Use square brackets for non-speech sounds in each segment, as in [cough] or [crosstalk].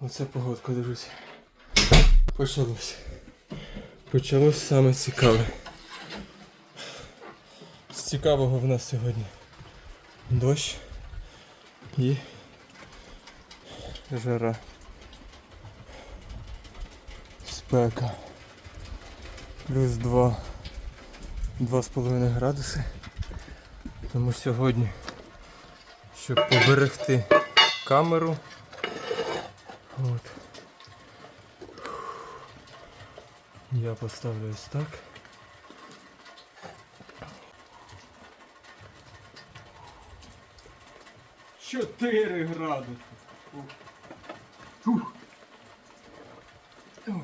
Оце погодка, друзі. Почалось. Почалось саме цікаве. З цікавого в нас сьогодні дощ і жара. Спека. Плюс 2. 2,5 градуси. Тому сьогодні, щоб поберегти камеру. От. Я поставлю ось так. Чотири градуси. Фух. Ох.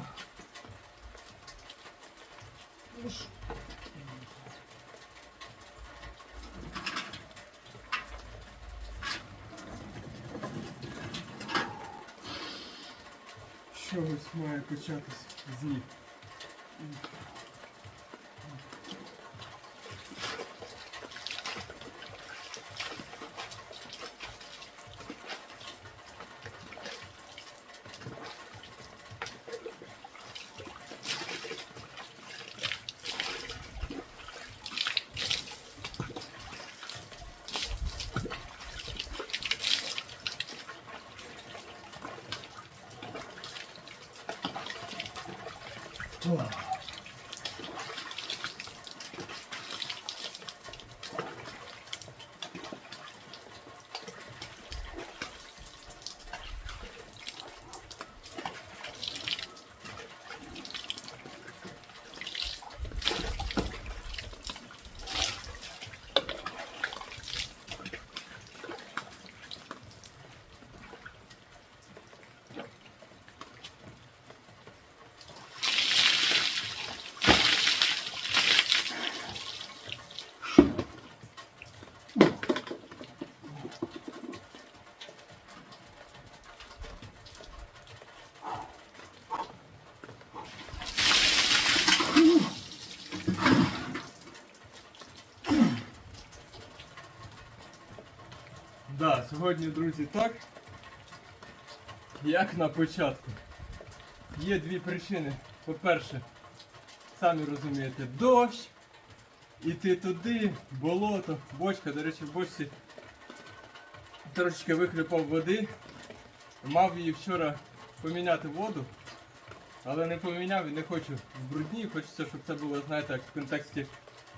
Чогось має початись з ніг. Да, сьогодні, друзі, так. Як на початку. Є дві причини. По-перше, самі розумієте, дощ. Іти туди, болото, бочка, до речі, в бочці трошечки вихлюпав води. Мав її вчора поміняти воду, але не поміняв і не хочу в брудні. Хочеться, щоб це було, знаєте, як в контексті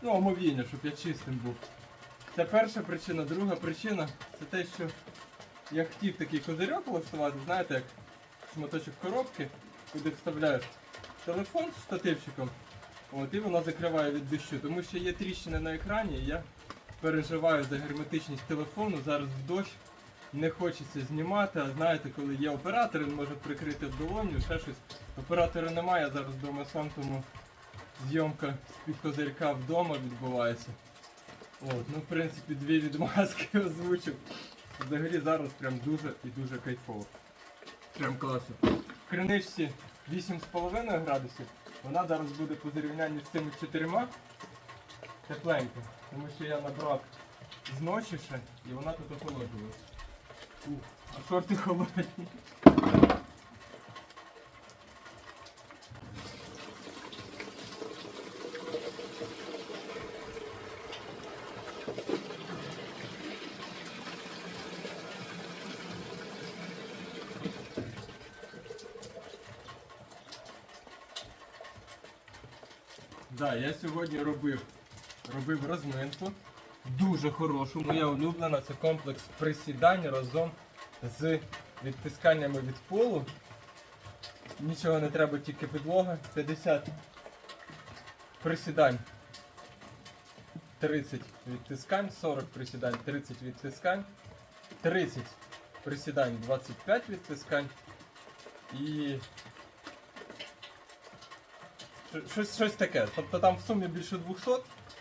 ну, омовіння, щоб я чистим був. Це перша причина. Друга причина це те, що я хотів такий козирьок влаштувати, знаєте, як шматочок коробки, куди вставляєш телефон з штативчиком, от, і воно закриває від дощу. Тому що є тріщини на екрані, і я переживаю за герметичність телефону. Зараз в дощ не хочеться знімати, а знаєте, коли є оператор, він може прикрити в долоню, ще щось. Оператора немає, я зараз вдома сам, тому зйомка з-під козирька вдома відбувається. От, ну в принципі дві відмазки [laughs] озвучив. Взагалі зараз прям дуже і дуже кайфово. Прям класно. В криничці 8,5 градусів. Вона зараз буде по зрівнянні з цими чотирма тепленька. Тому що я набрав зночі ще і вона тут охолоджувалась. Ух, а шорти холодні. Да, я сьогодні робив, робив розминку. Дуже хорошу. Моя улюблена це комплекс присідань разом з відтисканнями від полу. Нічого не треба, тільки підлога. 50 присідань. 30 відтискань, 40 присідань, 30 відтискань, 30 присідань, 25 відтискань і Щось, щось таке. Тобто там в сумі більше 200.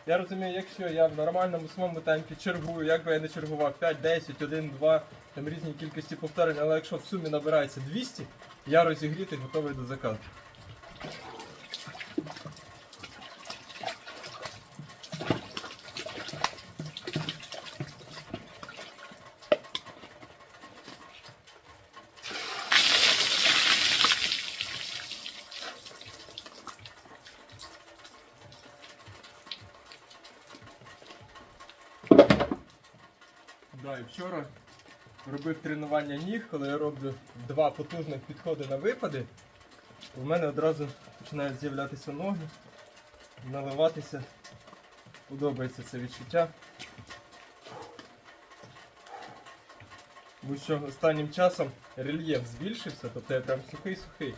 Я розумію, якщо я в нормальному своєму темпі чергую, як би я не чергував 5, 10, 1, 2, там різні кількості повторень, але якщо в сумі набирається 200, я розігрітий, готовий до заказу. Вчора робив тренування ніг, коли я роблю два потужних підходи на випади, у мене одразу починають з'являтися ноги, наливатися. Подобається це відчуття. Бо що останнім часом рельєф збільшився, тобто я прям сухий-сухий.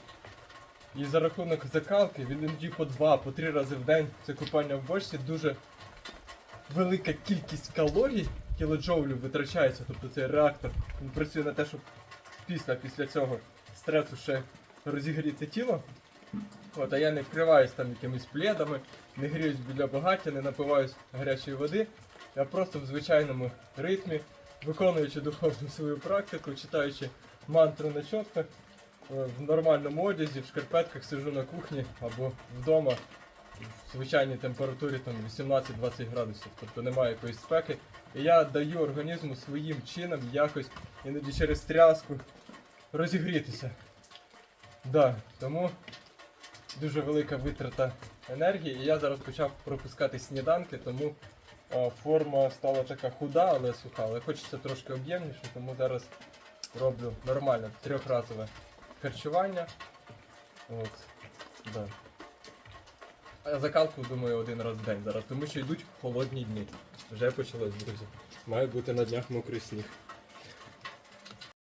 І за рахунок закалки він іноді по два, по три рази в день це купання в бочці дуже велика кількість калорій кілоджоулів витрачається, тобто цей реактор він працює на те, щоб після, після цього стресу ще розігріти тіло. От, а я не вкриваюсь там якимись пледами, не гріюсь біля багаття, не напиваюсь гарячої води. Я просто в звичайному ритмі, виконуючи духовну свою практику, читаючи мантру на чотках, е, в нормальному одязі, в шкарпетках сижу на кухні або вдома в звичайній температурі там 18-20 градусів, тобто немає якоїсь спеки. І я даю організму своїм чином якось іноді через тряску розігрітися. Да, тому дуже велика витрата енергії. І я зараз почав пропускати сніданки, тому форма стала така худа, але суха. Але хочеться трошки об'ємніше, тому зараз роблю нормальне трьохразове харчування. От, да. Закалку, думаю, один раз в день зараз, тому що йдуть холодні дні. Вже почалось, друзі. Має бути на днях мокрий сніг.